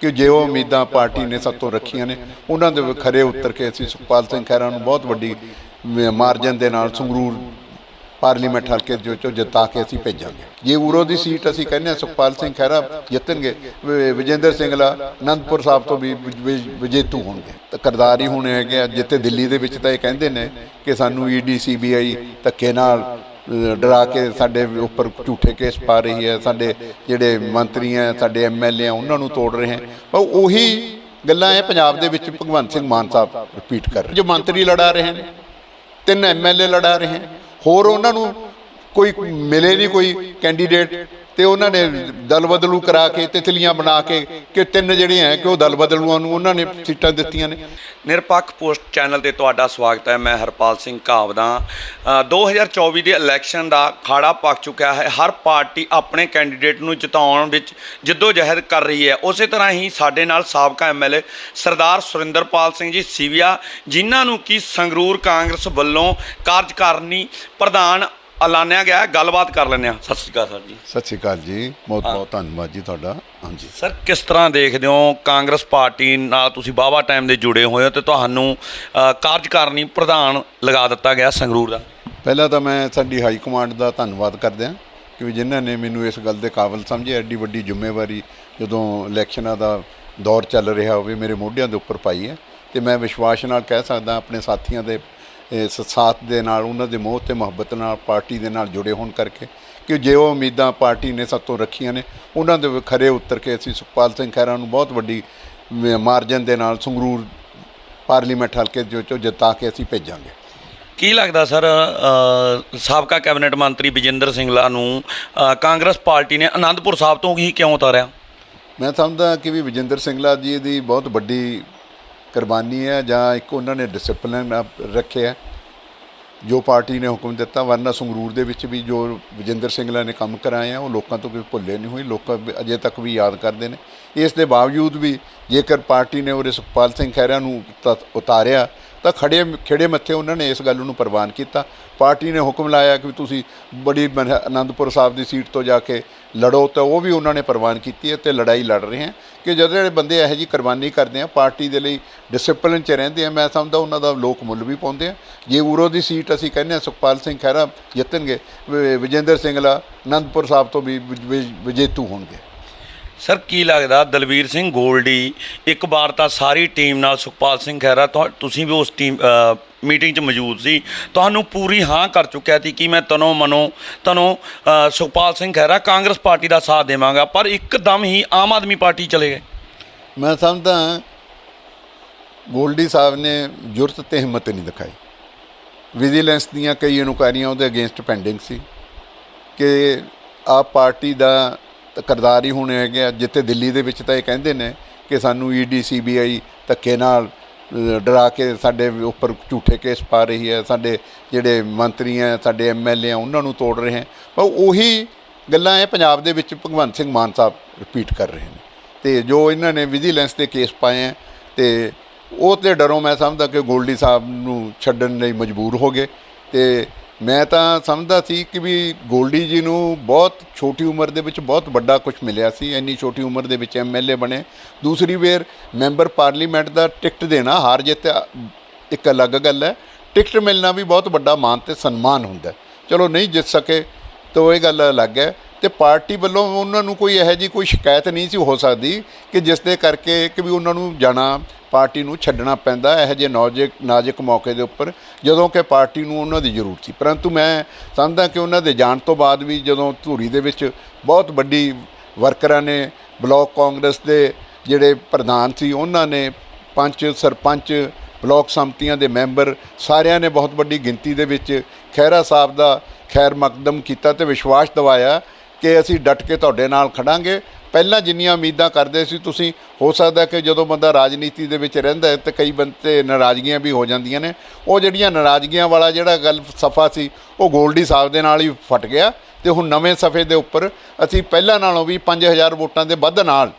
ਕਿ ਜੇ ਉਹ ਉਮੀਦਾਂ ਪਾਰਟੀ ਨੇ ਸਭ ਤੋਂ ਰੱਖੀਆਂ ਨੇ, ਉਹਨਾਂ ਦੇ ਖਰੇ ਉਤਰ ਕੇ ਅਸੀਂ ਸੁਖਪਾਲ ਸਿੰਘ ਖਹਿਰਾ ਨੂੰ ਬਹੁਤ ਵੱਡੀ ਮਾਰਜਨ ਦੇ ਨਾਲ ਸੰਗਰੂਰ ਪਾਰਲੀਮੈਂਟ ਹਲਕੇ ਜੋ ਚੋਂ ਜਿਤਾ ਕੇ ਅਸੀਂ ਭੇਜਾਂਗੇ। ਜੇ ਉਰੋ ਦੀ ਸੀਟ ਅਸੀਂ ਕਹਿੰਦੇ ਹਾਂ ਸੁਖਪਾਲ ਸਿੰਘ ਖਹਿਰਾ ਜਿੱਤਣਗੇ, ਵਿ- ਵਿਜੇਂਦਰ ਸਿੰਘਲਾ ਅਨੰਦਪੁਰ ਸਾਹਿਬ ਤੋਂ ਵੀ ਵਿਜੇਤੂ ਹੋਣਗੇ। ਤਾਂ ਕਰਦਾਰ ਹੀ ਹੋਣੇ ਹੈਗੇ ਆ, ਜਿੱਥੇ ਦਿੱਲੀ ਦੇ ਵਿੱਚ ਤਾਂ ਇਹ ਕਹਿੰਦੇ ਨੇ ਕਿ ਸਾਨੂੰ ਈਡੀ ਸੀਬੀਆਈ ਧੱਕੇ ਨਾਲ ਡਰਾ ਕੇ ਸਾਡੇ ਉੱਪਰ ਝੂਠੇ ਕੇਸ ਪਾ ਰਹੀ ਹੈ, ਸਾਡੇ ਜਿਹੜੇ ਮੰਤਰੀ ਹੈ, ਸਾਡੇ ਐਮਐਲਏ ਆ ਉਹਨਾਂ ਨੂੰ ਤੋੜ ਰਹੇ ਹੈ। ਪਰ ਉਹੀ ਗੱਲਾਂ ਇਹ ਪੰਜਾਬ ਦੇ ਵਿੱਚ ਭਗਵੰਤ ਸਿੰਘ ਮਾਨ ਸਾਹਿਬ ਰਿਪੀਟ ਕਰ ਰਹੇ ਜੋ ਮੰਤਰੀ ਲੜਾ ਰਹੇ ਨੇ, ਤਿੰਨ ਐਮਐਲਏ ਲੜਾ ਰਹੇ ਹਨ ਹੋਰ ਉਹਨਾਂ ਨੂੰ ਕੋਈ ਮਿਲੇ ਨਹੀਂ ਕੋਈ ਕੈਂਡੀਡੇਟ ਤੇ ਉਹਨਾਂ ਨੇ ਦਲ ਬਦਲੂ ਕਰਾ ਕੇ ਤਿਤਲੀਆਂ ਬਣਾ ਕੇ ਕਿ ਤਿੰਨ ਜਿਹੜੇ ਹੈ ਕਿ ਉਹ ਦਲ ਬਦਲੂਆਂ ਨੂੰ ਉਹਨਾਂ ਨੇ ਸੀਟਾਂ ਦਿੱਤੀਆਂ ਨੇ। ਨਿਰਪੱਖ ਪੋਸਟ ਚੈਨਲ ਤੇ ਤੁਹਾਡਾ ਸਵਾਗਤ ਹੈ ਮੈਂ ਹਰਪਾਲ ਸਿੰਘ ਘਾਵਦਾ। ਅ, 2024 ਦੇ ਇਲੈਕਸ਼ਨ ਦਾ ਖਾੜਾ ਪੱਕ ਚੁੱਕਿਆ ਹੈ। ਹਰ ਪਾਰਟੀ ਆਪਣੇ ਕੈਂਡੀਡੇਟ ਨੂੰ ਜਿਤਾਉਣ ਵਿੱਚ ਜਿੱਦੋ ਜਹਿਦ ਕਰ ਰਹੀ ਹੈ। ਉਸੇ ਤਰ੍ਹਾਂ ਹੀ ਸਾਡੇ ਨਾਲ ਸਾਬਕਾ ਐਮਐਲਏ ਸਰਦਾਰ ਸੁਰਿੰਦਰਪਾਲ ਸਿੰਘ ਜੀ ਸੀਵੀਆ ਜਿਨ੍ਹਾਂ ਨੂੰ ਕੀ ਸੰਗਰੂਰ ਕਾਂਗਰਸ ਵੱਲੋਂ ਕਾਰਜਕਾਰਨੀ ਪ੍ਰਧਾਨ ਐਲਾਨਿਆ ਗਿਆ ਹੈ ਗੱਲਬਾਤ ਕਰ ਲੈਂਦੇ ਹਾਂ। ਸਤਿ ਸ਼੍ਰੀ ਅਕਾਲ ਸਰ ਜੀ। ਸਤਿ ਸ਼੍ਰੀ ਅਕਾਲ ਜੀ ਬਹੁਤ ਬਹੁਤ ਧੰਨਵਾਦ ਜੀ ਤੁਹਾਡਾ। ਹਾਂਜੀ। ਸਰ ਕਿਸ ਤਰ੍ਹਾਂ ਦੇਖਦੇ ਹੋ ਕਾਂਗਰਸ ਪਾਰਟੀ ਨਾਲ ਤੁਸੀਂ ਬਾਵਾ ਟਾਈਮ ਦੇ ਜੁੜੇ ਹੋਏ ਹੋ ਤੇ ਤੁਹਾਨੂੰ ਕਾਰਜਕਾਰਨੀ ਪ੍ਰਧਾਨ ਲਗਾ ਦਿੱਤਾ ਗਿਆ ਸੰਗਰੂਰ ਦਾ? ਪਹਿਲਾਂ ਤਾਂ ਮੈਂ ਸਾਡੀ ਹਾਈ ਕਮਾਂਡ ਦਾ ਧੰਨਵਾਦ ਕਰਦਾ ਕਿ ਜਿਨ੍ਹਾਂ ਨੇ ਮੈਨੂੰ ਇਸ ਗੱਲ ਦੇ ਕਾਬਿਲ ਸਮਝਿਆ ਐਡੀ ਵੱਡੀ ਜ਼ਿੰਮੇਵਾਰੀ ਜਦੋਂ ਇਲੈਕਸ਼ਨਾਂ ਦਾ ਦੌਰ ਚੱਲ ਰਿਹਾ ਹੋਵੇ ਮੇਰੇ ਮੋਢਿਆਂ ਦੇ ਉੱਪਰ ਪਾਈ ਹੈ। ਤੇ ਮੈਂ ਵਿਸ਼ਵਾਸ ਨਾਲ ਕਹਿ ਸਕਦਾ ਆਪਣੇ ਸਾਥੀਆਂ ਦੇ ਇਸ ਸਾਥ ਦੇ ਨਾਲ ਉਹਨਾਂ ਦੇ ਮੋਹ ਤੇ ਮੁਹੱਬਤ ਨਾਲ ਪਾਰਟੀ ਦੇ ਨਾਲ ਜੁੜੇ ਹੋਣ ਕਰਕੇ ਕਿ ਜੇ ਉਹ ਉਮੀਦਾਂ ਪਾਰਟੀ ਨੇ ਸਾਤੋਂ ਰੱਖੀਆਂ ਨੇ ਉਹਨਾਂ ਦੇ ਖਰੇ ਉਤਰ ਕੇ ਅਸੀਂ ਸੁਖਪਾਲ ਸਿੰਘ ਖਹਿਰਾ ਨੂੰ ਬਹੁਤ ਵੱਡੀ ਮਾਰਜਨ ਦੇ ਨਾਲ ਸੰਗਰੂਰ ਪਾਰਲੀਮੈਂਟ ਹਲਕੇ ਜੋ ਚੋਂ ਜਿਤਾ ਕੇ ਅਸੀਂ ਭੇਜਾਂਗੇ। ਕੀ ਲੱਗਦਾ ਸਰ ਸਾਬਕਾ ਕੈਬਨਿਟ ਮੰਤਰੀ ਵਿਜੇਂਦਰ ਸਿੰਘਲਾ ਨੂੰ ਕਾਂਗਰਸ ਪਾਰਟੀ ਨੇ ਆਨੰਦਪੁਰ ਸਾਹਿਬ ਤੋਂ ਹੀ ਕਿਉਂ ਉਤਾਰਿਆ? ਮੈਂ ਸਮਝਦਾ ਕਿ ਵੀ ਵਿਜੇਂਦਰ ਸਿੰਘਲਾ ਜੀ ਦੀ ਬਹੁਤ ਵੱਡੀ ਕੁਰਬਾਨੀ ਹੈ ਜਾਂ ਇੱਕ ਉਹਨਾਂ ਨੇ ਡਿਸਪਲਿਨ ਰੱਖਿਆ ਜੋ ਪਾਰਟੀ ਨੇ ਹੁਕਮ ਦਿੱਤਾ, ਵਰਨਾ ਸੰਗਰੂਰ ਦੇ ਵਿੱਚ ਵੀ ਜੋ ਵਿਜੇਂਦਰ ਸਿੰਘਲਾ ਨੇ ਕੰਮ ਕਰਾਏ ਆ, ਉਹ ਲੋਕਾਂ ਤੋਂ ਕੋਈ ਭੁੱਲੇ ਨਹੀਂ ਹੋਈ ਲੋਕ ਅਜੇ ਤੱਕ ਵੀ ਯਾਦ ਕਰਦੇ ਨੇ। ਇਸ ਦੇ ਬਾਵਜੂਦ ਵੀ ਜੇਕਰ ਪਾਰਟੀ ਨੇ ਉਹਦੇ ਸੁਖਪਾਲ ਸਿੰਘ ਖਹਿਰਾ ਨੂੰ ਤ- ਉਤਾਰਿਆ, ਤਾਂ ਖੜੇ ਖੇੜੇ ਮੱਥੇ ਉਹਨਾਂ ਨੇ ਇਸ ਗੱਲ ਨੂੰ ਪ੍ਰਵਾਨ ਕੀਤਾ। ਪਾਰਟੀ ਨੇ ਹੁਕਮ ਲਾਇਆ ਕਿ ਵੀ ਤੁਸੀਂ ਬੜੀ ਮਨ- ਆਨੰਦਪੁਰ ਸਾਹਿਬ ਦੀ ਸੀਟ ਤੋਂ ਜਾ ਕੇ ਲੜੋ, ਤਾਂ ਉਹ ਵੀ ਉਹਨਾਂ ਨੇ ਪ੍ਰਵਾਨ ਕੀਤੀ ਹੈ ਤੇ ਲੜਾਈ ਲੜ ਰਹੇ ਹਨ ਕਿ ਜਦੋਂ ਜਿਹੜੇ ਬੰਦੇ ਇਹੋ ਜੀ ਕੁਰਬਾਨੀ ਕਰਦੇ ਆ, ਪਾਰਟੀ ਦੇ ਲਈ ਡਿਸਪਲਿਨ 'ਚ ਰਹਿੰਦੇ ਆ, ਮੈਂ ਸਮਝਦਾ ਉਹਨਾਂ ਦਾ ਲੋਕ ਮੁੱਲ ਵੀ ਪਾਉਂਦੇ ਆ। ਜੇ ਉਰੋ ਦੀ ਸੀਟ ਅਸੀਂ ਕਹਿੰਦੇ ਆ, ਸੁਖਪਾਲ ਸਿੰਘ ਖਹਿਰਾ ਜਿੱਤਣਗੇ, ਵਿ- ਵਿਜੇਂਦਰ ਸਿੰਘਲਾ ਆਨੰਦਪੁਰ ਸਾਹਿਬ ਤੋਂ ਵੀ, ਵਿਜੇਤੂ ਹੋਣਗੇ। ਸਰ ਕੀ ਲੱਗਦਾ ਦਲਵੀਰ ਸਿੰਘ ਗੋਲਡੀ ਇੱਕ ਵਾਰ ਤਾਂ ਸਾਰੀ ਟੀਮ ਨਾਲ ਸੁਖਪਾਲ ਸਿੰਘ ਖਹਿਰਾ ਤੁਹਾ- ਤੁਸੀਂ ਵੀ ਉਸ ਟੀਮ ਅ, ਮੀਟਿੰਗ 'ਚ ਮੌਜੂਦ ਸੀ। ਤੁਹਾਨੂੰ ਪੂਰੀ ਹਾਂ ਕਰ ਚੁੱਕਿਆ ਸੀ ਕਿ ਮੈਂ ਤਨੋ ਮਨੋ ਤਨੋ ਅ, ਸੁਖਪਾਲ ਸਿੰਘ ਖਹਿਰਾ ਕਾਂਗਰਸ ਪਾਰਟੀ ਦਾ ਸਾਥ ਦੇਵਾਂਗਾ ਪਰ ਇੱਕਦਮ ਹੀ ਆਮ ਆਦਮੀ ਪਾਰਟੀ ਚਲੇ ਗਏ। ਮੈਂ ਸਮਝਦਾ ਗੋਲਡੀ ਸਾਹਿਬ ਨੇ ਜੁਰਤ ਤੇ ਹਿੰਮਤ ਨਹੀਂ ਦਿਖਾਈ। ਵਿਜੀਲੈਂਸ ਦੀਆਂ ਕਈ ਇਨਕੁਆਇਰੀਆਂ ਉਹਦੇ ਅਗੇਂਸਟ ਪੈਂਡਿੰਗ ਸੀ ਕਿ ਆਪ ਪਾਰਟੀ ਦਾ ਕਰਦਾਰ ਹੀ ਹੋਣੇ ਹੈਗੇ ਆ। ਜਿੱਥੇ ਦਿੱਲੀ ਦੇ ਵਿੱਚ ਤਾਂ ਇਹ ਕਹਿੰਦੇ ਨੇ ਕਿ ਸਾਨੂੰ ਈਡੀ ਸੀਬੀਆਈ ਧੱਕੇ ਨਾਲ ਡਰਾ ਕੇ ਸਾਡੇ ਉੱਪਰ ਝੂਠੇ ਕੇਸ ਪਾ ਰਹੀ ਹੈ। ਸਾਡੇ ਜਿਹੜੇ ਮੰਤਰੀ ਹੈ, ਸਾਡੇ ਐਮਐਲਏ ਆ ਉਹਨਾਂ ਨੂੰ ਤੋੜ ਰਹੇ ਹੈ। ਪਰ ਉਹੀ ਗੱਲਾਂ ਇਹ ਪੰਜਾਬ ਦੇ ਵਿੱਚ ਭਗਵੰਤ ਸਿੰਘ ਮਾਨ ਸਾਹਿਬ ਰਿਪੀਟ ਕਰ ਰਹੇ ਨੇ। ਤੇ ਜੋ ਇਹਨਾਂ ਨੇ ਵਿਜੀਲੈਂਸ ਦੇ ਕੇਸ ਪਾਏ ਹੈ, ਤੇ ਉਹ ਤੇ ਡਰੋਂ ਮੈਂ ਸਮਝਦਾ ਕਿ ਗੋਲਡੀ ਸਾਹਿਬ ਨੂੰ ਛੱਡਣ ਲਈ ਮਜਬੂਰ ਹੋ ਗਏ। ਤੇ ਮੈਂ ਤਾਂ ਸਮਝਦਾ ਸੀ ਕਿ ਵੀ ਗੋਲਡੀ ਜੀ ਨੂੰ ਬਹੁਤ ਛੋਟੀ ਉਮਰ ਦੇ ਵਿੱਚ ਬਹੁਤ ਵੱਡਾ ਕੁਝ ਮਿਲਿਆ ਸੀ, ਇੰਨੀ ਛੋਟੀ ਉਮਰ ਦੇ ਵਿੱਚ ਐਮਐਲਏ ਬਣੇ। ਦੂਸਰੀ ਵੇਰ ਮੈਂਬਰ ਪਾਰਲੀਮੈਂਟ ਦਾ ਟਿਕਟ ਦੇਣਾ, ਹਾਰ ਜਿੱਤ ਇੱਕ ਅਲੱਗ ਗੱਲ ਹੈ। ਟਿਕਟ ਮਿਲਣਾ ਵੀ ਬਹੁਤ ਵੱਡਾ ਮਾਣ ਤੇ ਸਨਮਾਨ ਹੁੰਦਾ ਚਲੋ ਨਹੀਂ ਜਿੱਤ ਸਕੇ ਤਾਂ ਇਹ ਗੱਲ ਅਲੱਗ ਹੈ। ਤੇ ਪਾਰਟੀ ਵੱਲੋਂ ਉਹਨਾਂ ਨੂੰ ਕੋਈ ਇਹੋ ਜਿਹੀ ਕੋਈ ਸ਼ਿਕਾਇਤ ਨਹੀਂ ਸੀ ਹੋ ਸਕਦੀ ਕਿ ਜਿਸ ਦੇ ਕਰਕੇ ਕਿ ਵੀ ਉਹਨਾਂ ਨੂੰ ਜਾਣਾ, ਪਾਰਟੀ ਨੂੰ ਛੱਡਣਾ ਪੈਂਦਾ ਇਹੋ ਜਿਹੇ ਨੌਜਿਕ, ਨਾਜ਼ੁਕ ਮੌਕੇ ਦੇ ਉੱਪਰ, ਜਦੋਂ ਕਿ ਪਾਰਟੀ ਨੂੰ ਉਹਨਾਂ ਦੀ ਜ਼ਰੂਰਤ ਸੀ। ਪਰੰਤੂ ਮੈਂ ਸਮਝਦਾ ਕਿ ਉਹਨਾਂ ਦੇ ਜਾਣ ਤੋਂ ਬਾਅਦ ਵੀ ਜਦੋਂ ਧੂਰੀ ਦੇ ਵਿੱਚ ਬਹੁਤ ਵੱਡੀ ਵਰਕਰਾਂ ਨੇ, ਬਲਾਕ ਕਾਂਗਰਸ ਦੇ ਜਿਹੜੇ ਪ੍ਰਧਾਨ ਸੀ, ਉਹਨਾਂ ਨੇ ਪੰਚ ਸਰਪੰਚ, ਬਲਾਕ ਸੰਮਤੀਆਂ ਦੇ ਮੈਂਬਰ, ਸਾਰਿਆਂ ਨੇ ਬਹੁਤ ਵੱਡੀ ਗਿਣਤੀ ਦੇ ਵਿੱਚ ਖਹਿਰਾ ਸਾਹਿਬ ਦਾ ਖੈਰ ਮਕਦਮ ਕੀਤਾ ਤੇ ਵਿਸ਼ਵਾਸ ਦਿਵਾਇਆ ਕਿ ਅਸੀਂ ਡਟ ਕੇ ਤੁਹਾਡੇ ਨਾਲ ਖੜਾਂਗੇ। ਪਹਿਲਾਂ ਜਿੰਨੀਆਂ ਉਮੀਦਾਂ ਕਰਦੇ ਸੀ, ਤੁਸੀਂ ਹੋ ਸਕਦਾ ਕਿ ਜਦੋਂ ਬੰਦਾ ਰਾਜਨੀਤੀ ਦੇ ਵਿੱਚ ਰਹਿੰਦਾ ਹੈ ਤੇ ਕਈ ਬੰਦੇ ਨਾਰਾਜ਼ਗੀਆਂ ਵੀ ਹੋ ਜਾਂਦੀਆਂ ਨੇ। ਉਹ ਜਿਹੜੀਆਂ ਨਾਰਾਜ਼ਗੀਆਂ ਵਾਲਾ ਜਿਹੜਾ ਗੱਲ ਸਫਾ ਸੀ, ਉਹ ਗੋਲਡੀ ਸਾਹਿਬ ਦੇ ਨਾਲ ਹੀ ਫਟ ਗਿਆ ਤੇ ਹੁਣ ਨਵੇਂ ਸਫੇ ਦੇ ਉੱਪਰ ਅਸੀਂ ਪਹਿਲਾਂ ਨਾਲੋਂ ਵੀ 5000 ਵੋਟਾਂ ਦੇ ਵੱਧ ਨਾਲ,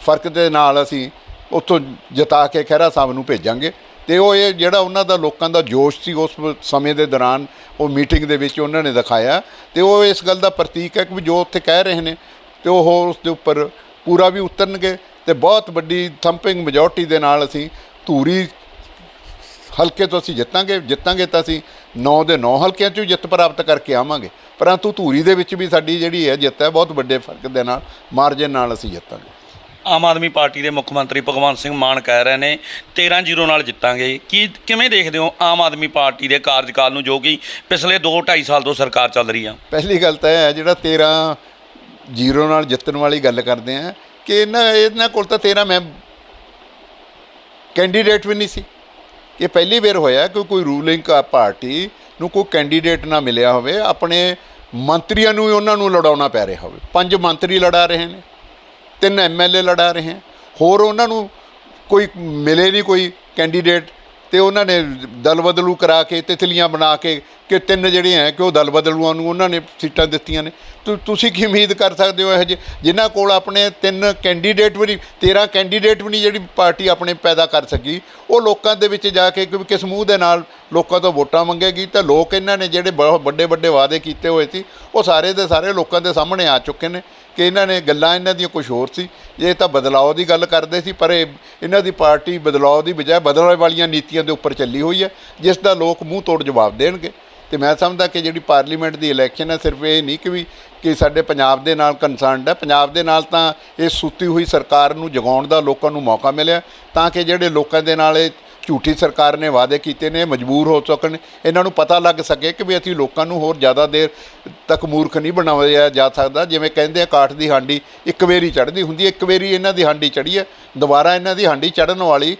ਫ਼ਰਕ ਦੇ ਨਾਲ ਅਸੀਂ ਉੱਥੋਂ ਜਿਤਾ ਕੇ ਖਹਿਰਾ ਸਾਹਿਬ ਨੂੰ ਭੇਜਾਂਗੇ। ਤੇ ਉਹ ਇਹ ਜਿਹੜਾ ਉਹਨਾਂ ਦਾ ਲੋਕਾਂ ਦਾ ਜੋਸ਼ ਸੀ ਉਸ ਸਮੇਂ ਦੇ ਦੌਰਾਨ, ਉਹ ਮੀਟਿੰਗ ਦੇ ਵਿੱਚ ਉਹਨਾਂ ਨੇ ਦਿਖਾਇਆ। ਤੇ ਉਹ ਇਸ ਗੱਲ ਦਾ ਪ੍ਰਤੀਕ ਹੈ ਕਿ ਵੀ ਜੋ ਉੱਥੇ ਕਹਿ ਰਹੇ ਨੇ, ਤੇ ਉਹ ਉਸ ਦੇ ਉੱਪਰ ਪੂਰਾ ਵੀ ਉਤਰਨਗੇ ਤੇ ਬਹੁਤ ਵੱਡੀ ਥੰਪਿੰਗ ਮੈਜੋਰਟੀ ਦੇ ਨਾਲ ਅਸੀਂ ਧੂਰੀ ਹਲਕੇ ਤੋਂ ਅਸੀਂ ਜਿੱਤਾਂਗੇ ਜਿੱਤਾਂਗੇ ਤਾਂ ਅਸੀਂ 9 ਦੇ 9 ਹਲਕਿਆਂ 'ਚੋਂ ਜਿੱਤ ਪ੍ਰਾਪਤ ਕਰਕੇ ਆਵਾਂਗੇ। ਪਰੰਤੂ ਧੂਰੀ ਦੇ ਵਿੱਚ ਵੀ ਸਾਡੀ ਜਿਹੜੀ ਹੈ ਜਿੱਤ ਹੈ, ਬਹੁਤ ਵੱਡੇ ਫ਼ਰਕ ਦੇ ਨਾਲ ਮਾਰਜਨ ਨਾਲ ਅਸੀਂ ਜਿੱਤਾਂਗੇ। ਆਮ ਆਦਮੀ ਪਾਰਟੀ ਦੇ ਮੁੱਖ ਮੰਤਰੀ ਭਗਵੰਤ ਸਿੰਘ ਮਾਨ ਕਹਿ ਰਹੇ ਨੇ 13-0 ਨਾਲ ਜਿੱਤਾਂਗੇ। ਕੀ, ਕਿਵੇਂ ਦੇਖਦੇ ਹੋ ਆਮ ਆਦਮੀ ਪਾਰਟੀ ਦੇ ਕਾਰਜਕਾਲ ਨੂੰ ਜੋ ਕਿ ਪਿਛਲੇ 2-2.5 ਸਾਲ ਤੋਂ ਸਰਕਾਰ ਚੱਲ ਰਹੀ ਆ? ਪਹਿਲੀ ਗੱਲ ਤਾਂ ਇਹ ਹੈ ਜਿਹੜਾ 13 ਜ਼ੀਰੋ ਨਾਲ ਜਿੱਤਣ ਵਾਲੀ ਗੱਲ ਕਰਦੇ ਆ ਕਿ ਇਹਨਾਂ ਇਹਨਾਂ ਕੋਲ ਤਾਂ 13 ਮੈਂ ਕੈਂਡੀਡੇਟ ਵੀ ਨਹੀਂ ਸੀ। ਇਹ ਪਹਿਲੀ ਵਾਰ ਹੋਇਆ ਕਿ ਕੋਈ ਰੂਲਿੰਗ ਪਾਰਟੀ ਨੂੰ ਕੋਈ ਕੈਂਡੀਡੇਟ ਨਾ ਮਿਲਿਆ ਹੋਵੇ, ਆਪਣੇ ਮੰਤਰੀਆਂ ਨੂੰ ਹੀ ਉਹਨਾਂ ਨੂੰ ਲੜਾਉਣਾ ਪੈ ਰਿਹਾ ਹੋਵੇ। ਪੰਜ ਮੰਤਰੀ ਲੜਾ ਰਹੇ ਨੇ। ਤਿੰਨ ਐਮਐਲਏ ਲੜਾ ਰਹੇ ਹਨ ਹੋਰ ਉਹਨਾਂ ਨੂੰ ਕੋਈ ਮਿਲੇ ਨਹੀਂ ਕੋਈ ਕੈਂਡੀਡੇਟ ਤੇ ਉਹਨਾਂ ਨੇ ਦਲ ਬਦਲੂ ਕਰਾ ਕੇ ਤਿਤਲੀਆਂ ਬਣਾ ਕੇ ਕਿ ਤਿੰਨ ਜਿਹੜੇ ਹੈ ਕਿ ਉਹ ਦਲ ਬਦਲੂਆਂ ਨੂੰ ਉਹਨਾਂ ਨੇ ਸੀਟਾਂ ਦਿੱਤੀਆਂ ਨੇ। ਤੁ- ਤੁਸੀਂ ਕੀ ਉਮੀਦ ਕਰ ਸਕਦੇ ਹੋ ਇਹ ਜਿਹੇ? ਜਿਨ੍ਹਾਂ ਕੋਲ ਆਪਣੇ ਤਿੰਨ ਕੈਂਡੀਡੇਟ ਵੀ ਨਹੀਂ 13 ਕੈਂਡੀਡੇਟ ਵੀ ਨਹੀਂ ਜਿਹੜੀ ਪਾਰਟੀ ਆਪਣੇ ਪੈਦਾ ਕਰ ਸਕੀ, ਉਹ ਲੋਕਾਂ ਦੇ ਵਿੱਚ ਜਾ ਕੇ ਕਿਉਂਕਿ ਕਿਸ ਮੂੰਹ ਦੇ ਨਾਲ ਲੋਕਾਂ ਤੋਂ ਵੋਟਾਂ ਮੰਗੇਗੀ ਤਾਂ ਲੋਕ ਇਹਨਾਂ ਨੇ ਜਿਹੜੇ ਬਹੁਤ ਵੱਡੇ ਵੱਡੇ ਵਾਅਦੇ ਕੀਤੇ ਹੋਏ ਸੀ, ਉਹ ਸਾਰੇ ਦੇ ਸਾਰੇ ਲੋਕਾਂ ਦੇ ਸਾਹਮਣੇ ਆ ਚੁੱਕੇ ਨੇ। ਕਿ ਇਹਨਾਂ ਨੇ ਗੱਲਾਂ ਇਹਨਾਂ ਦੀਆਂ ਕੁਝ ਹੋਰ ਸੀ। ਇਹ ਤਾਂ ਬਦਲਾਅ ਦੀ ਗੱਲ ਕਰਦੇ ਸੀ, ਪਰ ਇਹ ਇਹਨਾਂ ਦੀ ਪਾਰਟੀ ਬਦਲਾਅ ਦੀ ਬਜਾਏ ਬਦਲਣ ਵਾਲੀਆਂ ਨੀਤੀਆਂ ਦੇ ਉੱਪਰ ਚੱਲੀ ਹੋਈ ਹੈ, ਜਿਸ ਦਾ ਲੋਕ ਮੂੰਹ ਤੋੜ ਜਵਾਬ ਦੇਣਗੇ। ਤੇ ਮੈਂ ਸਮਝਦਾ ਕਿ ਜਿਹੜੀ ਪਾਰਲੀਮੈਂਟ ਦੀ ਇਲੈਕਸ਼ਨ ਹੈ, ਸਿਰਫ ਇਹ ਨਹੀਂ ਕਿ ਵੀ ਕਿ ਸਾਡੇ ਪੰਜਾਬ ਦੇ ਨਾਲ ਕੰਸਰਨਡ ਹੈ। ਪੰਜਾਬ ਦੇ ਨਾਲ ਤਾਂ ਇਹ ਸੁੱਤੀ ਹੋਈ ਸਰਕਾਰ ਨੂੰ ਜਗਾਉਣ ਦਾ ਲੋਕਾਂ ਨੂੰ ਮੌਕਾ ਮਿਲਿਆ, ਤਾਂ ਕਿ ਜਿਹੜੇ ਲੋਕਾਂ ਦੇ ਨਾਲ ਇਹ ਝੂਠੀ ਸਰਕਾਰ ਨੇ ਵਾਅਦੇ ਕੀਤੇ ਨੇ ਮਜਬੂਰ ਹੋ ਸਕਣ। ਇਹਨਾਂ ਨੂੰ ਪਤਾ ਲੱਗ ਸਕੇ ਕਿ ਵੀ ਅਸੀਂ ਲੋਕਾਂ ਨੂੰ ਹੋਰ ਜ਼ਿਆਦਾ ਦੇਰ ਤੱਕ ਮੂਰਖ ਨਹੀਂ ਬਣਾਇਆ ਜਾ ਸਕਦਾ। ਜਿਵੇਂ ਕਹਿੰਦੇ ਆ ਕਾਠ ਦੀ ਹਾਂਡੀ ਇੱਕ ਵੇਰੀ ਚੜ੍ਹਦੀ ਹੁੰਦੀ ਹੈ, ਇੱਕ ਵੇਰੀ ਇਹਨਾਂ ਦੀ ਹਾਂਡੀ ਚੜ੍ਹੀ ਹੈ, ਦੁਬਾਰਾ ਇਹਨਾਂ ਦੀ ਹਾਂਡੀ ਚੜ੍ਹਨ ਵਾਲੀ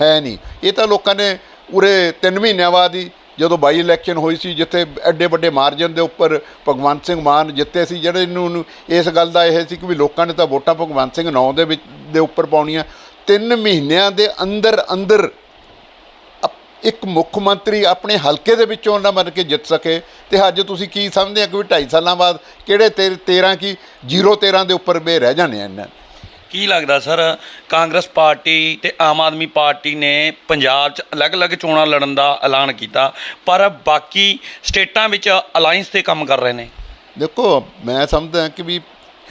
ਹੈ ਨਹੀਂ। ਇਹ ਤਾਂ ਲੋਕਾਂ ਨੇ ਉਰੇ 3 ਮਹੀਨਿਆਂ ਬਾਅਦ ਹੀ ਜਦੋਂ ਬਾਈ ਇਲੈਕਸ਼ਨ ਹੋਈ ਸੀ, ਜਿੱਥੇ ਐਡੇ ਵੱਡੇ ਮਾਰਜਨ ਦੇ ਉੱਪਰ ਭਗਵੰਤ ਸਿੰਘ ਮਾਨ ਜਿੱਤੇ ਸੀ, ਜਿਹੜੇ ਨੂੰ ਇਸ ਗੱਲ ਦਾ ਇਹ ਸੀ ਕਿ ਵੀ ਲੋਕਾਂ ਨੇ ਤਾਂ ਵੋਟਾਂ ਭਗਵੰਤ ਸਿੰਘ ਨੌ ਦੇ ਵਿੱਚ, ਦੇ ਉੱਪਰ ਪਾਉਣੀਆਂ। 3 ਮਹੀਨਿਆਂ ਦੇ ਅੰਦਰ ਅੰਦਰ ਇੱਕ ਮੁੱਖ ਮੰਤਰੀ ਆਪਣੇ ਹਲਕੇ ਦੇ ਵਿੱਚੋਂ ਨਾ ਬਣ ਕੇ ਜਿੱਤ ਸਕੇ। ਤੇ ਅੱਜ ਤੁਸੀਂ ਕੀ ਸਮਝਦੇ ਆ ਕਿ ਵੀ 2.5 ਸਾਲਾਂ ਬਾਅਦ ਕਿਹੜੇ 13 ਕੀ 0 13 ਦੇ ਉੱਪਰ ਬੇ ਰਹਿ ਜਾਣੇ ਇਹਨਾਂ? ਕੀ ਲੱਗਦਾ ਸਰ ਕਾਂਗਰਸ ਪਾਰਟੀ ਤੇ ਆਮ ਆਦਮੀ ਪਾਰਟੀ ਨੇ ਪੰਜਾਬ 'ਚ ਅਲੱਗ-ਅਲੱਗ ਚੋਣਾਂ ਲੜਨ ਦਾ ਐਲਾਨ ਕੀਤਾ ਪਰ ਬਾਕੀ ਸਟੇਟਾਂ ਵਿੱਚ ਅਲਾਈਅੰਸ ਤੇ ਕੰਮ ਕਰ ਰਹੇ ਨੇ? ਦੇਖੋ ਮੈਂ ਸਮਝਦਾ ਕਿ ਵੀ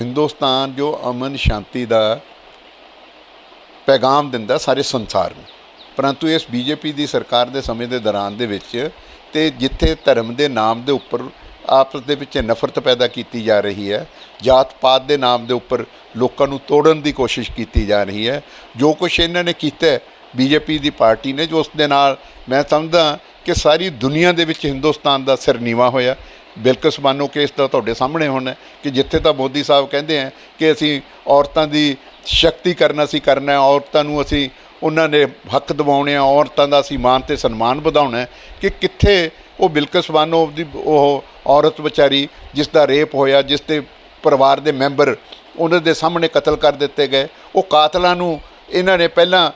ਹਿੰਦੁਸਤਾਨ ਜੋ ਅਮਨ ਸ਼ਾਂਤੀ ਦਾ ਪੈਗਾਮ ਦਿੰਦਾ ਸਾਰੇ ਸੰਸਾਰ ਨੂੰ। ਪਰੰਤੂ ਇਸ ਬੀਜੇਪੀ ਦੀ ਸਰਕਾਰ ਦੇ ਸਮੇਂ ਦੇ ਦੌਰਾਨ ਦੇ ਵਿੱਚ ਤੇ ਜਿੱਥੇ ਧਰਮ ਦੇ ਨਾਮ ਦੇ ਉੱਪਰ ਆਪਸ ਦੇ ਵਿੱਚ ਨਫ਼ਰਤ ਪੈਦਾ ਕੀਤੀ ਜਾ ਰਹੀ ਹੈ ਜਾਤ ਪਾਤ ਦੇ ਨਾਮ ਦੇ ਉੱਪਰ ਲੋਕਾਂ ਨੂੰ ਤੋੜਨ ਦੀ ਕੋਸ਼ਿਸ਼ ਕੀਤੀ ਜਾ ਰਹੀ ਹੈ, ਜੋ ਕੁਝ ਇਹਨਾਂ ਨੇ ਕੀਤਾ ਬੀਜੇਪੀ ਦੀ ਪਾਰਟੀ ਨੇ, ਜੋ ਉਸ ਦੇ ਨਾਲ ਮੈਂ ਸਮਝਦਾ ਕਿ ਸਾਰੀ ਦੁਨੀਆ ਦੇ ਵਿੱਚ ਹਿੰਦੁਸਤਾਨ ਦਾ ਸਿਰ ਨੀਵਾ ਹੋਇਆ। ਬਿਲਕੁਲ ਮਾਨੋ ਕੇਸ ਤਾਂ ਤੁਹਾਡੇ ਸਾਹਮਣੇ ਹੁਣ ਕਿ ਜਿੱਥੇ ਤਾਂ ਮੋਦੀ ਸਾਹਿਬ ਕਹਿੰਦੇ ਆ ਕਿ ਅਸੀਂ ਔਰਤਾਂ ਦੀ ਸ਼ਕਤੀ ਕਰਨਾ ਸੀ, ਕਰਨਾ ਹੈ, ਔਰਤਾਂ ਨੂੰ ਅਸੀਂ ਉਹਨਾਂ ਨੇ ਹੱਕ ਦਿਵਾਉਣੇ ਆ, ਔਰਤਾਂ ਦਾ ਅਸੀਂ ਮਾਨ ਤੇ ਸਨਮਾਨ ਵਧਾਉਣਾ ਕਿ ਕਿੱਥੇ ਉਹ ਬਿਲਕੁਲ ਮਾਨੋ ਦੀ ਉਹ ਔਰਤ ਵਿਚਾਰੀ ਜਿਸ ਦਾ ਰੇਪ ਹੋਇਆ, ਜਿਸ ਦੇ ਪਰਿਵਾਰ ਦੇ ਮੈਂਬਰ ਉਹਨਾਂ ਦੇ ਸਾਹਮਣੇ ਕਤਲ ਕਰ ਦਿੱਤੇ ਗਏ। ਉਹ ਕਾਤਲਾਂ ਨੂੰ ਇਹਨਾਂ ਨੇ ਪਹਿਲਾਂ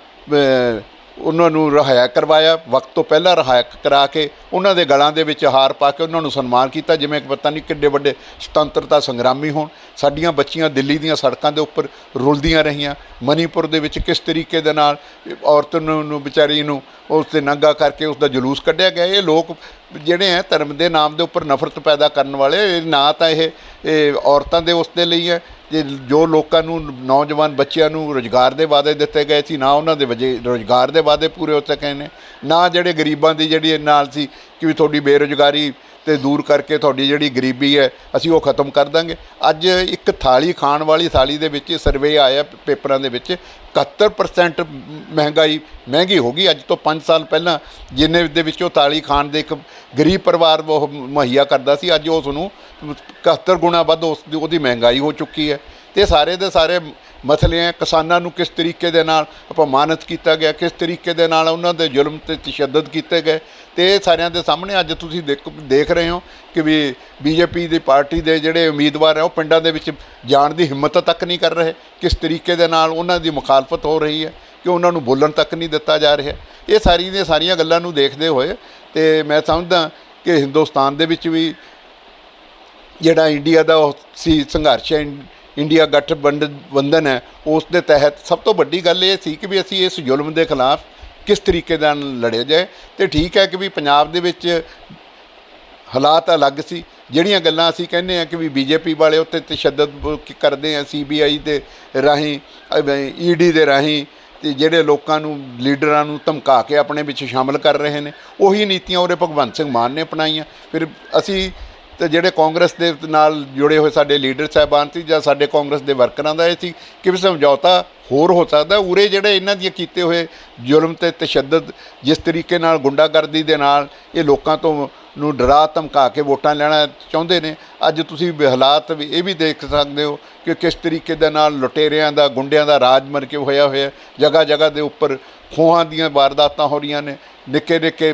ਉਹਨਾਂ ਨੂੰ ਰਿਹਾਇਆ ਕਰਵਾਇਆ, ਵਕਤ ਤੋਂ ਪਹਿਲਾਂ ਰਿਹਾਇਆ ਕਰਾ ਕੇ ਉਹਨਾਂ ਦੇ ਗਲਾਂ ਦੇ ਵਿੱਚ ਹਾਰ ਪਾ ਕੇ ਉਹਨਾਂ ਨੂੰ ਸਨਮਾਨ ਕੀਤਾ, ਜਿਵੇਂ ਕਿ ਪਤਾ ਨਹੀਂ ਕਿੱਡੇ ਵੱਡੇ ਸੁਤੰਤਰਤਾ ਸੰਗਰਾਮੀ ਹੋਣ। ਸਾਡੀਆਂ ਬੱਚੀਆਂ ਦਿੱਲੀ ਦੀਆਂ ਸੜਕਾਂ ਦੇ ਉੱਪਰ ਰੁਲਦੀਆਂ ਰਹੀਆਂ। ਮਨੀਪੁਰ ਦੇ ਵਿੱਚ ਕਿਸ ਤਰੀਕੇ ਦੇ ਨਾਲ ਔਰਤ ਨੂੰ ਵਿਚਾਰੀ ਨੂੰ ਉਸ ਤੇ ਨੰਗਾ ਕਰਕੇ ਉਸ ਦਾ ਜਲੂਸ ਕੱਢਿਆ ਗਿਆ। ਇਹ ਲੋਕ ਜਿਹੜੇ ਹੈ ਧਰਮ ਦੇ ਨਾਮ ਦੇ ਉੱਪਰ ਨਫ਼ਰਤ ਪੈਦਾ ਕਰਨ ਵਾਲੇ ਨਾ ਤਾਂ ਇਹ ਇਹ ਔਰਤਾਂ ਦੇ ਉਸ ਦੇ ਲਈ ਹੈ। ਜੇ ਜੋ ਲੋਕਾਂ ਨੂੰ, ਨੌਜਵਾਨ ਬੱਚਿਆਂ ਨੂੰ ਰੋਜ਼ਗਾਰ ਦੇ ਵਾਅਦੇ ਦਿੱਤੇ ਗਏ ਸੀ, ਨਾ ਉਹਨਾਂ ਦੇ ਵਜੇ, ਰੋਜ਼ਗਾਰ ਦੇ ਵਾਅਦੇ ਪੂਰੇ ਹੋ ਸਕੇ ਨੇ। ਨਾ ਜਿਹੜੇ ਗਰੀਬਾਂ ਦੀ ਜਿਹੜੀ ਇਹ ਨਾਲ ਸੀ ਕਿ ਵੀ ਤੁਹਾਡੀ ਬੇਰੁਜ਼ਗਾਰੀ ਤੇ ਦੂਰ ਕਰਕੇ ਤੁਹਾਡੀ ਜਿਹੜੀ ਗਰੀਬੀ ਹੈ, ਅਸੀਂ ਉਹ ਖਤਮ ਕਰ ਦਾਂਗੇ। ਅੱਜ ਇੱਕ ਥਾਲੀ ਖਾਣ ਵਾਲੀ ਥਾਲੀ ਦੇ ਵਿੱਚ ਸਰਵੇ ਆਇਆ ਪੇਪਰਾਂ ਦੇ ਵਿੱਚ 71% ਮਹਿੰਗਾਈ, ਮਹਿੰਗੀ ਹੋ ਗਈ। ਅੱਜ ਤੋਂ 5 ਸਾਲ ਪਹਿਲਾਂ ਜਿੰਨੇ ਦੇ ਵਿੱਚੋਂ ਥਾਲੀ ਖਾਣ ਦੇ ਇੱਕ ਗਰੀਬ ਪਰਿਵਾਰ ਉਹ ਮੁਹੱਈਆ ਕਰਦਾ ਸੀ, ਅੱਜ ਉਸ ਨੂੰ 71 ਗੁਣਾ ਵੱਧ ਉਸ ਦੀ, ਉਹਦੀ ਮਹਿੰਗਾਈ ਹੋ ਚੁੱਕੀ ਹੈ। ਤੇ ਸਾਰੇ ਦੇ ਸਾਰੇ ਮਸਲੇ ਹੈ, ਕਿਸਾਨਾਂ ਨੂੰ ਕਿਸ ਤਰੀਕੇ ਦੇ ਨਾਲ ਅਪਮਾਨਿਤ ਕੀਤਾ ਗਿਆ, ਕਿਸ ਤਰੀਕੇ ਦੇ ਨਾਲ ਉਹਨਾਂ ਦੇ ਜ਼ੁਲਮ ਤੇ ਤਸ਼ੱਦਦ ਕੀਤੇ ਗਏ ਤੇ ਇਹ ਸਾਰਿਆਂ ਦੇ ਸਾਹਮਣੇ ਅੱਜ ਤੁਸੀਂ ਦੇਖ ਦੇਖ ਰਹੇ ਹੋ ਕਿ ਵੀ ਬੀਜੇਪੀ ਦੀ ਪਾਰਟੀ ਦੇ ਜਿਹੜੇ ਉਮੀਦਵਾਰ ਹੈ, ਉਹ ਪਿੰਡਾਂ ਦੇ ਵਿੱਚ ਜਾਣ ਦੀ ਹਿੰਮਤ ਤੱਕ ਨਹੀਂ ਕਰ ਰਹੇ। ਕਿਸ ਤਰੀਕੇ ਦੇ ਨਾਲ ਉਹਨਾਂ ਦੀ ਮੁਖਾਲਫਤ ਹੋ ਰਹੀ ਹੈ ਕਿ ਉਹਨਾਂ ਨੂੰ ਬੋਲਣ ਤੱਕ ਨਹੀਂ ਦਿੱਤਾ ਜਾ ਰਿਹਾ। ਇਹ ਸਾਰੀ ਦੀਆਂ ਸਾਰੀਆਂ ਗੱਲਾਂ ਨੂੰ ਦੇਖਦੇ ਹੋਏ ਤੇ ਮੈਂ ਸਮਝਦਾ ਕਿ ਹਿੰਦੁਸਤਾਨ ਦੇ ਵਿੱਚ ਵੀ ਜਿਹੜਾ ਇੰਡੀਆ ਦਾ ਉਹ ਸੀ ਸੰਘਰਸ਼ ਹੈ ਇੰ- ਇੰਡੀਆ ਗਠਬੰਧਨ ਬੰਧਨ ਹੈ, ਉਸ ਦੇ ਤਹਿਤ ਸਭ ਤੋਂ ਵੱਡੀ ਗੱਲ ਇਹ ਸੀ ਕਿ ਵੀ ਅਸੀਂ ਇਸ ਜ਼ੁਲਮ ਦੇ ਖਿਲਾਫ ਕਿਸ ਤਰੀਕੇ ਨਾਲ ਲੜਿਆ ਜਾਏ ਤੇ ਠੀਕ ਹੈ ਕਿ ਵੀ ਪੰਜਾਬ ਦੇ ਵਿੱਚ ਹਾਲਾਤ ਅਲੱਗ ਸੀ। ਜਿਹੜੀਆਂ ਗੱਲਾਂ ਅਸੀਂ ਕਹਿੰਦੇ ਆ ਕਿ ਵੀ ਬੀਜੇਪੀ ਵਾਲੇ ਉੱਤੇ ਤਸ਼ੱਦਦ ਬ- ਕ- ਕਰਦੇ ਆ ਸੀਬੀਆਈ ਦੇ ਰਾਹੀਂ ਈਡੀ ਦੇ ਰਾਹੀਂ ਤੇ ਜਿਹੜੇ ਲੋਕਾਂ ਨੂੰ, ਲੀਡਰਾਂ ਨੂੰ ਧਮਕਾ ਕੇ ਆਪਣੇ ਵਿੱਚ ਸ਼ਾਮਲ ਕਰ ਰਹੇ ਨੇ, ਉਹੀ ਨੀਤੀਆਂ ਉਹਦੇ ਭਗਵੰਤ ਸਿੰਘ ਮਾਨ ਨੇ ਅਪਣਾਈਆਂ। ਫਿਰ ਅਸੀਂ ਤੇ ਜਿਹੜੇ ਕਾਂਗਰਸ ਦੇ ਨਾਲ ਜੁੜੇ ਹੋਏ ਸਾਡੇ ਲੀਡਰ ਸਾਹਿਬਾਨ ਸੀ ਜਾਂ ਸਾਡੇ ਕਾਂਗਰਸ ਦੇ ਵਰਕਰਾਂ ਦਾ ਇਹ ਸੀ ਕਿ ਵੀ ਸਮਝੌਤਾ ਹੋਰ ਹੋ ਸਕਦਾ? ਉਰੇ ਜਿਹੜੇ ਇਹਨਾਂ ਦੀਆਂ ਕੀਤੇ ਹੋਏ ਜ਼ੁਲਮ ਤੇ ਤਸ਼ੱਦਦ, ਜਿਸ ਤਰੀਕੇ ਨਾਲ ਗੁੰਡਾਗਰਦੀ ਦੇ ਨਾਲ ਇਹ ਲੋਕਾਂ ਤੋਂ ਨੂੰ ਡਰਾ ਧਮਕਾ ਕੇ ਵੋਟਾਂ ਲੈਣਾ ਚਾਹੁੰਦੇ ਨੇ। ਅੱਜ ਤੁਸੀਂ ਵੀ ਹਾਲਾਤ ਵੀ ਇਹ ਵੀ ਦੇਖ ਸਕਦੇ ਹੋ ਕਿ ਕਿਸ ਤਰੀਕੇ ਦੇ ਨਾਲ ਲੁਟੇਰਿਆਂ ਦਾ, ਗੁੰਡਿਆਂ ਦਾ ਰਾਜ ਮਰ ਕੇ ਹੋਇਆ ਹੋਇਆ ਜਗ੍ਹਾ ਜਗ੍ਹਾ ਦੇ ਉੱਪਰ ਖੋਹਾਂ ਦੀਆਂ ਵਾਰਦਾਤਾਂ ਹੋ ਰਹੀਆਂ ਨੇ। ਨਿੱਕੇ ਨਿੱਕੇ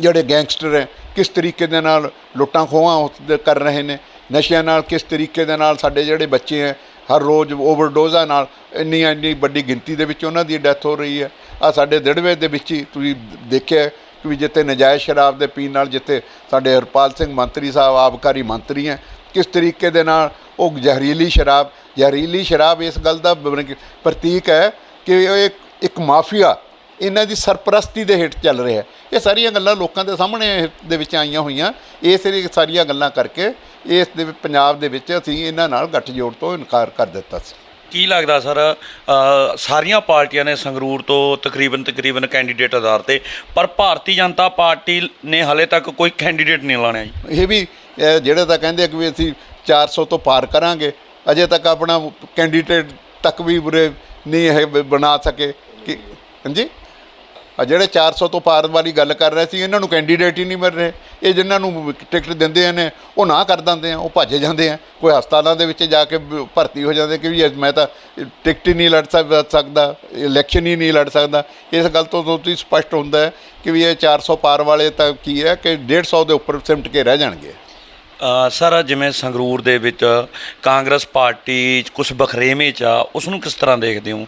ਜਿਹੜੇ ਗੈਂਗਸਟਰ ਹੈ, ਕਿਸ ਤਰੀਕੇ ਦੇ ਨਾਲ ਲੁੱਟਾਂ ਖੋਹਾਂ ਉਸ- ਕਰ ਰਹੇ ਨੇ, ਨਸ਼ਿਆਂ ਨਾਲ ਕਿਸ ਤਰੀਕੇ ਦੇ ਨਾਲ ਸਾਡੇ ਜਿਹੜੇ ਬੱਚੇ ਹੈ, ਹਰ ਰੋਜ਼ ਓਵਰਡੋਜ਼ਾਂ ਨਾਲ ਇੰਨੀ ਇੰਨੀ ਵੱਡੀ ਗਿਣਤੀ ਦੇ ਵਿੱਚ ਉਹਨਾਂ ਦੀ ਡੈਥ ਹੋ ਰਹੀ ਹੈ। ਆ ਸਾਡੇ ਦਿੜਵੇ ਦੇ ਵਿੱਚ ਹੀ ਤੁਸੀਂ ਦੇਖਿਆ ਕਿ ਵੀ ਜਿੱਥੇ ਨਜਾਇਜ਼ ਸ਼ਰਾਬ ਦੇ ਪੀਣ ਨਾਲ ਜਿੱਥੇ ਸਾਡੇ ਹਰਪਾਲ ਸਿੰਘ ਮੰਤਰੀ ਸਾਹਿਬ ਆਬਕਾਰੀ ਮੰਤਰੀ ਹੈ, ਕਿਸ ਤਰੀਕੇ ਦੇ ਨਾਲ ਉਹ ਜ਼ਹਿਰੀਲੀ ਸ਼ਰਾਬ ਜ਼ਹਿਰੀਲੀ ਸ਼ਰਾਬ ਇਸ ਗੱਲ ਦਾ ਪ੍ਰਤੀਕ ਹੈ ਕਿ ਇਹ ਇੱਕ ਮਾਫੀਆ ਇਹਨਾਂ ਦੀ ਸਰਪ੍ਰਸਤੀ ਦੇ ਹੇਠ ਚੱਲ ਰਿਹਾ ਹੈ। ਇਹ ਸਾਰੀਆਂ ਗੱਲਾਂ ਲੋਕਾਂ ਦੇ ਸਾਹਮਣੇ ਦੇ ਵਿੱਚ ਆਈਆਂ ਹੋਈਆਂ। ਇਸ ਲਈ ਸਾਰੀਆਂ ਗੱਲਾਂ ਕਰਕੇ ਇਸ ਦੇ ਪੰਜਾਬ ਦੇ ਵਿੱਚ ਅਸੀਂ ਇਹਨਾਂ ਨਾਲ ਗੱਠਜੋੜ ਤੋਂ ਇਨਕਾਰ ਕਰ ਦਿੱਤਾ ਸੀ। ਕੀ ਲੱਗਦਾ ਸਰ ਸਾਰੀਆਂ ਪਾਰਟੀਆਂ ਨੇ ਸੰਗਰੂਰ ਤੋਂ ਤਕਰੀਬਨ ਤਕਰੀਬਨ ਕੈਂਡੀਡੇਟ ਆਧਾਰ ਤੇ ਪਰ ਭਾਰਤੀ ਜਨਤਾ ਪਾਰਟੀ ਨੇ ਹਲੇ ਤੱਕ ਕੋਈ ਕੈਂਡੀਡੇਟ ਨਹੀਂ ਲਾਣਿਆ ਜੀ। ਇਹ ਵੀ ਜਿਹੜੇ ਤਾਂ ਕਹਿੰਦੇ ਕਿ ਵੀ ਅਸੀਂ 400 ਤੋਂ ਪਾਰ ਕਰਾਂਗੇ ਅਜੇ ਤੱਕ ਆਪਣਾ ਕੈਂਡੀਡੇਟ ਤੱਕ ਵੀ ਬੁਰੇ ਨਹੀਂ ਬ- ਬਣਾ ਸਕੇ। ਕਿ ਹਾਂਜੀ? ਆ ਜਿਹੜੇ 400 ਤੋਂ ਪਾਰ ਵਾਲੀ ਗੱਲ ਕਰ ਰਹੇ ਸੀ ਇਹਨਾਂ ਨੂੰ ਕੈਂਡੀਡੇਟ ਹੀ ਨਹੀਂ ਮਿਲ ਰਹੇ। ਇਹ ਜਿਨ੍ਹਾਂ ਨੂੰ ਟਿਕਟ ਦਿੰਦੇ ਨੇ ਉਹ ਨਾ ਕਰ ਦਿੰਦੇ ਆ ਉਹ ਭੱਜ ਜਾਂਦੇ ਆ। ਕੋਈ ਹਸਪਤਾਲਾਂ ਦੇ ਵਿੱਚ ਜਾ ਕੇ ਭਰਤੀ ਹੋ ਜਾਂਦੇ ਕਿ ਵੀ ਮੈਂ ਤਾਂ ਟਿਕਟ ਹੀ ਨਹੀਂ ਲੜ ਸਕ- ਸਕਦਾ ਇਲੈਕਸ਼ਨ ਹੀ ਨਹੀਂ ਲੜ ਸਕਦਾ। ਇਸ ਗੱਲ ਤੋਂ ਤੋਂ ਸਪਸ਼ਟ ਹੁੰਦਾ ਹੈ ਕਿ ਵੀ ਇਹ 400 ਪਾਰ ਵਾਲੇ ਤਾਂ ਕੀ ਹੈ ਕਿ 150 ਦੇ ਉੱਪਰ ਸਿਮਟ ਕੇ ਰਹਿ ਜਾਣਗੇ। ਸਰ ਜਿਵੇਂ ਸੰਗਰੂਰ ਦੇ ਵਿੱਚ ਕਾਂਗਰਸ ਪਾਰਟੀ ਕੁਝ ਬਖਰੇਵੇਂ ਚ ਆ ਉਸ ਨੂੰ ਕਿਸ ਤਰ੍ਹਾਂ ਦੇਖਦੇ ਹੋ?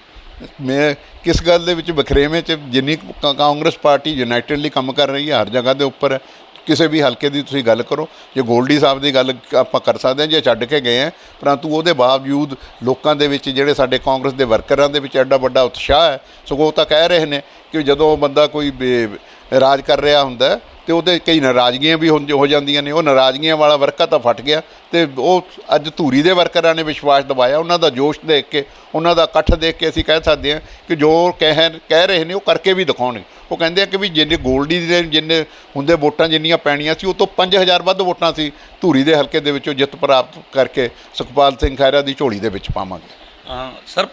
ਮੈਂ ਕਿਸ ਗੱਲ ਦੇ ਵਿੱਚ ਬਖਰੇਵੇਂ ਚ ਜਿੰਨੀ ਕਾ- ਕਾਂਗਰਸ ਪਾਰਟੀ ਯੂਨਾਈਟਿਡਲੀ ਕੰਮ ਕਰ ਰਹੀ ਹੈ, ਹਰ ਜਗ੍ਹਾ ਦੇ ਉੱਪਰ ਕਿਸੇ ਵੀ ਹਲਕੇ ਦੀ ਤੁਸੀਂ ਗੱਲ ਕਰੋ, ਜੇ ਗੋਲਡੀ ਸਾਹਿਬ ਦੀ ਗੱਲ ਆਪਾਂ ਕਰ ਸਕਦੇ ਹਾਂ, ਜੇ ਛੱਡ ਕੇ ਗਏ ਆ ਪਰੰਤੂ ਉਹਦੇ ਬਾਵਜੂਦ ਲੋਕਾਂ ਦੇ ਵਿੱਚ ਜਿਹੜੇ ਸਾਡੇ ਕਾਂਗਰਸ ਦੇ ਵਰਕਰਾਂ ਦੇ ਵਿੱਚ ਐਡਾ ਵੱਡਾ ਉਤਸ਼ਾਹ ਹੈ, ਸਗੋਂ ਉਹ ਤਾਂ ਕਹਿ ਰਹੇ ਨੇ ਕਿ ਜਦੋਂ ਉਹ ਬੰਦਾ ਕੋਈ ਬੇ- ਰਾਜ ਕਰ ਰਿਹਾ ਹੁੰਦਾ ਤੇ ਉਹਦੇ ਕਈ ਨਾਰਾਜ਼ਗੀਆਂ ਵੀ ਹੁੰਦ- ਹੋ ਜਾਂਦੀਆਂ ਨੇ। ਉਹ ਨਾਰਾਜ਼ਗੀਆਂ ਵਾਲਾ ਵਰਕਰ ਤਾਂ ਫਟ ਗਿਆ ਤੇ ਉਹ ਅੱਜ ਧੂਰੀ ਦੇ ਵਰਕਰਾਂ ਨੇ ਵਿਸ਼ਵਾਸ ਦਿਵਾਇਆ। ਉਹਨਾਂ ਦਾ ਜੋਸ਼ ਦੇਖ ਕੇ ਉਹਨਾਂ ਦਾ ਇਕੱਠ ਦੇਖ ਕੇ ਅਸੀਂ ਕਹਿ ਸਕਦੇ ਹਾਂ ਕਿ ਜੋ ਕਹਿ ਕਹਿ ਰਹੇ ਨੇ ਉਹ ਕਰਕੇ ਵੀ ਦਿਖਾਉਣਗੇ ਉਹ ਕਹਿੰਦੇ ਆ ਕਿ ਵੀ ਜਿੰਨੇ ਗੋਲਡੀ ਦੇ ਜਿੰਨੇ ਹੁੰਦੇ ਵੋਟਾਂ ਜਿੰਨੀਆਂ ਪੈਣੀਆਂ ਸੀ ਉਹ ਤੋਂ 5000 ਵੱਧ ਵੋਟਾਂ ਸੀ ਧੂਰੀ ਦੇ ਹਲਕੇ ਦੇ ਵਿੱਚੋਂ ਜਿੱਤ ਪ੍ਰਾਪਤ ਕਰਕੇ ਸੁਖਪਾਲ ਸਿੰਘ ਖਹਿਰਾ ਦੀ ਝੋਲੀ ਦੇ ਵਿੱਚ ਪਾਵਾਂਗੇ। ਅ, ਸਰ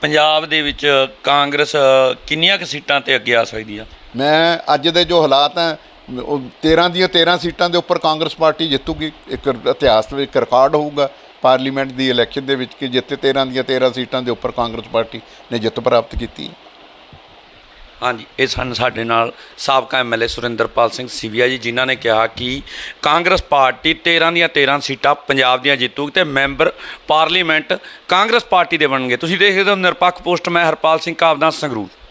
ਪੰਜਾਬ ਦੇ ਵਿੱਚ ਕਾਂਗਰਸ ਕਿੰਨੀਆਂ ਕੁ ਸੀਟਾਂ ਤੇ ਅੱਗੇ ਆ ਸਕਦੀ ਆ? ਮੈਂ ਅੱਜ ਦੇ ਜੋ ਹਾਲਾਤ ਹੈ ਉਹ 13 ਦੀਆਂ 13 ਸੀਟਾਂ ਦੇ ਉੱਪਰ ਕਾਂਗਰਸ ਪਾਰਟੀ ਜਿੱਤੂਗੀ, ਇੱਕ ਇਤਿਹਾਸ ਵਿੱਚ ਇੱਕ ਰਿਕਾਰਡ ਹੋਊਗਾ, ਪਾਰਲੀਮੈਂਟ ਦੀ ਇਲੈਕਸ਼ਨ ਦੇ ਵਿੱਚ ਕਿ ਜਿੱਥੇ 13 ਦੀਆਂ 13 ਸੀਟਾਂ ਦੇ ਉੱਪਰ ਕਾਂਗਰਸ ਪਾਰਟੀ ਨੇ ਜਿੱਤ ਪ੍ਰਾਪਤ ਕੀਤੀ। ਹਾਂਜੀ, ਇਹ ਸਨ ਸਾਡੇ ਨਾਲ ਸਾਬਕਾ ਐਮਐਲਏ ਸੁਰਿੰਦਰਪਾਲ ਸਿੰਘ ਸੀਵੀਆ ਜੀ, ਜਿਨ੍ਹਾਂ ਨੇ ਕਿਹਾ ਕਿ ਕਾਂਗਰਸ ਪਾਰਟੀ 13 ਦੀਆਂ 13 ਸੀਟਾਂ ਪੰਜਾਬ ਦੀਆਂ ਜਿੱਤੂਗੀ ਤੇ ਮੈਂਬਰ ਪਾਰਲੀਮੈਂਟ ਕਾਂਗਰਸ ਪਾਰਟੀ ਦੇ ਬਣਨਗੇ। ਤੁਸੀਂ ਦੇਖਦੇ ਹੋ ਨਿਰਪੱਖ ਪੋਸਟ, ਮੈਂ ਹਰਪਾਲ ਸਿੰਘ ਕਾਬਦਾ ਸੰਗਰੂਰ।